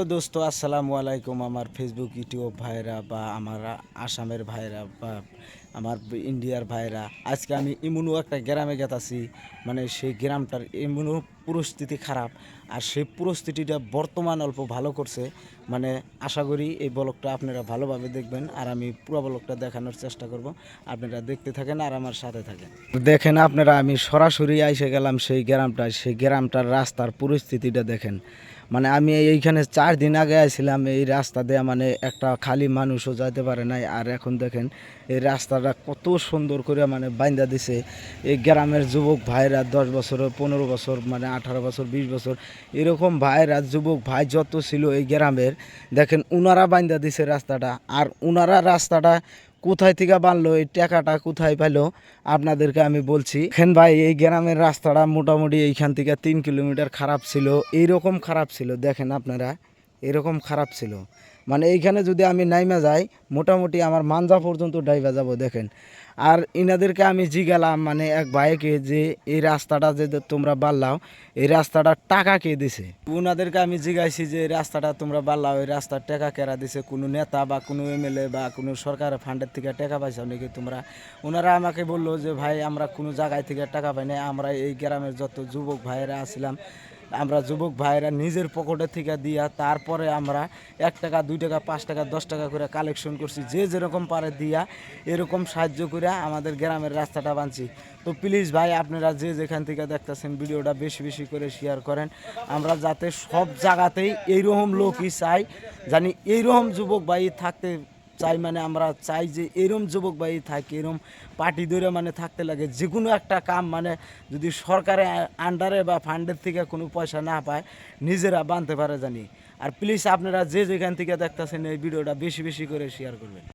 তো দোস্ত, আসসালামু আলাইকুম আমার ফেসবুক ইউটিউব ভাইরা বা আমার আসামের ভাইরা বা আমার ইন্ডিয়ার ভাইরা আজকে আমি এমনও একটা গ্রামে গেতাছি মানে সেই গ্রামটার এমনও পরিস্থিতি খারাপ আর সেই পরিস্থিতিটা বর্তমান অল্প ভালো করছে। মানে আশা করি এই ব্লগটা আপনারা ভালোভাবে দেখবেন আর আমি পুরো ব্লগটা দেখানোর চেষ্টা করব। আপনারা দেখতে থাকেন আর আমার সাথে থাকেন। দেখেন আপনারা, আমি সরাসরি এসে গেলাম সেই গ্রামটায়, সেই গ্রামটার রাস্তার পরিস্থিতিটা দেখেন। মানে আমি এইখানে চার দিন আগে আসছিলাম এই রাস্তা দিয়ে মানে একটা খালি মানুষও যাইতে পারে নাই। আর এখন দেখেন, এই রাস্তাটা কত সুন্দর করে মানে বাইন্দা দিছে। এই গ্রামের যুবক ভাইরা দশ বছর, পনেরো বছর মানে আঠারো বছর, বিশ বছর, এরকম ভাইরা, যুবক ভাই যত ছিল এই গ্রামের, দেখেন উনারা বাইন্দা দিছে রাস্তাটা। আর উনারা রাস্তাটা কোথায় থেকে বানলো, এই টাকাটা কোথায় পাইলো, আপনাদেরকে আমি বলছি। হেন ভাই, এই গ্রামের রাস্তাটা মোটামুটি এইখান থেকে তিন কিলোমিটার খারাপ ছিল, এইরকম খারাপ ছিল, দেখেন আপনারা, এরকম খারাপ ছিল। মানে এইখানে যদি আমি নাইমা যাই, মোটামুটি আমার মানজা পর্যন্ত ডাইভা যাব, দেখেন। আর ইনাদেরকে আমি জিগালাম মানে এক ভাইকে যে, এই রাস্তাটা যে তোমরা বাড়লাও, এই রাস্তাটা টাকা কে দিছে? ওনাদেরকে আমি জিগাইছি যে, এই রাস্তাটা তোমরা বাড়লাও, এই রাস্তার টাকা কেরা দিছে? কোনো নেতা বা কোনো এমএলএ বা কোনো সরকারের ফান্ডের থেকে টাকা পাইছো নাকি তোমরা? ওনারা আমাকে বলল যে, ভাই, আমরা কোনো জায়গায় থেকে টাকা পাই নাই, আমরা এই গ্রামের যত যুবক ভাইয়েরা আছিলাম আমরা যুবক ভাইয়েরা নিজের পকেটে থেকে দিয়া তারপরে আমরা এক টাকা, দুই টাকা, পাঁচ টাকা, দশ টাকা করে কালেকশন করছি। যে যেরকম পারে দিয়া এরকম সাহায্য করে আমাদের গ্রামের রাস্তাটা বানছি। তো প্লিজ ভাই, আপনারা যে যেখান থেকে দেখতেছেন ভিডিওটা বেশি বেশি করে শেয়ার করেন। আমরা যাতে সব জায়গাতেই এইরকম লোকই চাই, জানি এইরকম যুবক ভাই থাকতে চাই মানে আমরা চাই যে এরম যুবক ভাই থাকে, এরম পার্টি ধরে মানে থাকতে লাগে। যে কোনো একটা কাম মানে যদি সরকারের আন্ডারে বা ফান্ডের থেকে কোনো পয়সা না পায়, নিজেরা বানতে পারে জানি। আর প্লিজ আপনারা যে যেখান থেকে দেখতেছেন এই ভিডিওটা বেশি বেশি করে শেয়ার করবেন।